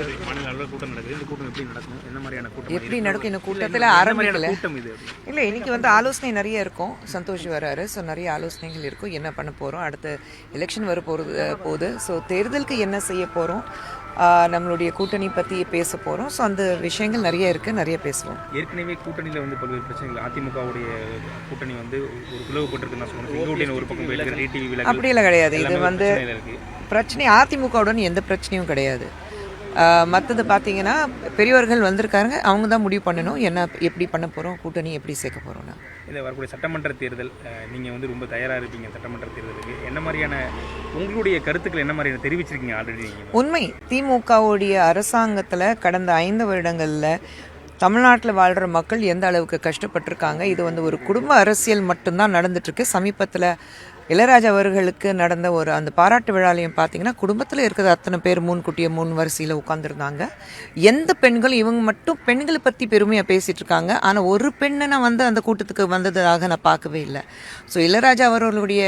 நடக்குது? மாநில அளவில் கூட்டம் நடக்குது. இந்த கூட்டம் எப்படி நடக்கும்? என்ன மாதிரியான கூட்டம்? எப்படி இது? நடக்கும்? இந்த கூட்டத்தில் ஆரம்பிக்கல. மாதிரியான கூட்டம் இது இல்லை இன்னைக்கு வந்து ஆலோசனை நிறைய இருக்கும். சந்தோஷ் வராரு. ஸோ நிறைய ஆலோசனைகள் இருக்கும். என்ன பண்ண போகிறோம் அடுத்து எலெக்ஷன் வர போகிறது போகுது ஸோ தேர்தலுக்கு என்ன செய்ய போகிறோம் நம்மளுடைய கூட்டணி பற்றி பேச போகிறோம் ஸோ அந்த விஷயங்கள் நிறைய இருக்குது நிறைய பேசுவோம். ஏற்கனவே கூட்டணியில் வந்து பல்வேறு பிரச்சனைகள். அதிமுகவுடைய கூட்டணி வந்து ஒரு பிளவுபட்டிருக்கு நான் சொல்றேன். செங்கோட்டையன் ஒரு பக்கம் அப்படியெல்லாம் கிடையாது. இது வந்து பிரச்சனை அதிமுகவுடன் எந்த பிரச்சனையும் கிடையாது. மற்றது பார்த்தீங்கன்னா பெரியவர்கள் வந்திருக்காங்க அவங்க தான் முடிவு பண்ணணும். என்ன எப்படி பண்ண போகிறோம் கூட்டணி எப்படி சேர்க்க போகிறோம்னா இந்த வரக்கூடிய சட்டமன்ற தேர்தல் அஹ், நீங்க வந்து ரொம்ப தயாரா இருப்பீங்க சட்டமன்ற தேர்தலுக்கு. என்ன மாதிரியான உங்களுடைய கருத்துக்கள் என்ன மாதிரியான தெரிவிச்சிருக்கீங்க ஆல்ரெடி உண்மை. திமுகவுடைய அரசாங்கத்தில் கடந்த ஐந்து வருடங்களில் தமிழ்நாட்டில் வாழ்கிற மக்கள் எந்த அளவுக்கு கஷ்டப்பட்டிருக்காங்க? இது வந்து ஒரு குடும்ப அரசியல் மட்டும்தான் நடந்துட்டுருக்கு சமீபத்தில் இளையராஜா அவர்களுக்கு நடந்த ஒரு அந்த பாராட்டு விழாலையும் பார்த்தீங்கன்னா குடும்பத்தில் இருக்கிற அத்தனை பேர் முன்கூட்டிய முன் வரிசையில் உட்காந்துருந்தாங்க எந்த பெண்களும் இவங்க மட்டும் பெண்களை பற்றி பெருமையாக பேசிகிட்டு இருக்காங்க. ஆனால் ஒரு பெண்ணை நான் வந்து அந்த கூட்டத்துக்கு வந்ததாக நான் பார்க்கவே இல்லை. ஸோ இளையராஜா அவர்களுடைய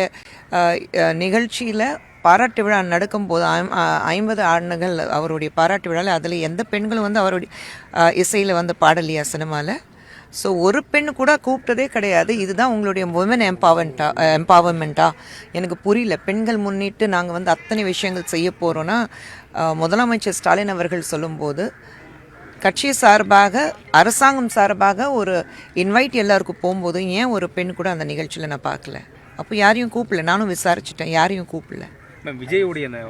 நிகழ்ச்சியில் பாராட்டு விழா நடக்கும்போது ஐம்பது ஆண்டுகள் அவருடைய பாராட்டு விழாவில் அதில் எந்த பெண்களும் வந்து அவருடைய இசையில் வந்து பாடலையா சினிமாவில் ஸோ ஒரு பெண் கூட கூப்பிட்டதே கிடையாது. இதுதான் உங்களுடைய உமன் எம்பவர்மெண்ட்டா எம்பவர்மெண்ட்டா எனக்கு புரியல. பெண்கள் முன்னிட்டு நாங்கள் வந்து அத்தனை விஷயங்கள் செய்ய போகிறோன்னா முதலமைச்சர் ஸ்டாலின் அவர்கள் சொல்லும்போது கட்சி சார்பாக அரசாங்கம் சார்பாக ஒரு இன்வைட் எல்லாருக்கும் போகும்போது ஏன் ஒரு பெண் கூட அந்த நிகழ்ச்சியில் நான் பார்க்கல? அப்போ யாரையும் கூப்பிடல. நானும் விசாரிச்சிட்டேன். யாரையும் கூப்பிடல? மேம் விஜயோடைய அந்த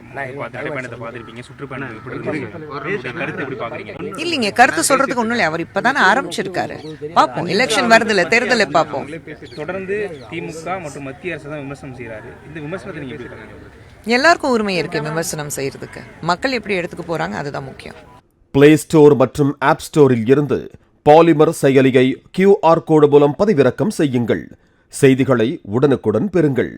நடைப்பயணத்தை பார்த்துருப்பீங்க சுற்றுப்பயணம் எப்படி இருக்கு? உங்களுடைய கருத்து எப்படி பாக்குறீங்க இல்லைங்க கருத்து சொல்றதுக்கு ஒன்றும் இல்லை அவர் இப்போதானே ஆரம்பிச்சிருக்காரு. பார்ப்போம் எலெக்ஷன் வருதுல்ல தேர்தலை பார்ப்போம். தொடர்ந்து திமுக மற்றும் மத்திய அரசு தான் விமர்சனம் செய்யறாரு இந்த விமர்சனத்தை நீங்க எப்படி பாக்குறீங்க எல்லாருக்கும் உரிமை இருக்கு விமர்சனம் செய்யறதுக்கு மக்கள் எப்படி எடுத்துக்க போறாங்க அதுதான் முக்கியம். பிளே ஸ்டோர் மற்றும் ஆப் ஸ்டோரில் இருந்து பாலிமர் செயலியை கியூஆர் கோடு மூலம் பதிவிறக்கம் செய்யுங்கள். செய்திகளை உடனுக்குடன் பெறுங்கள்.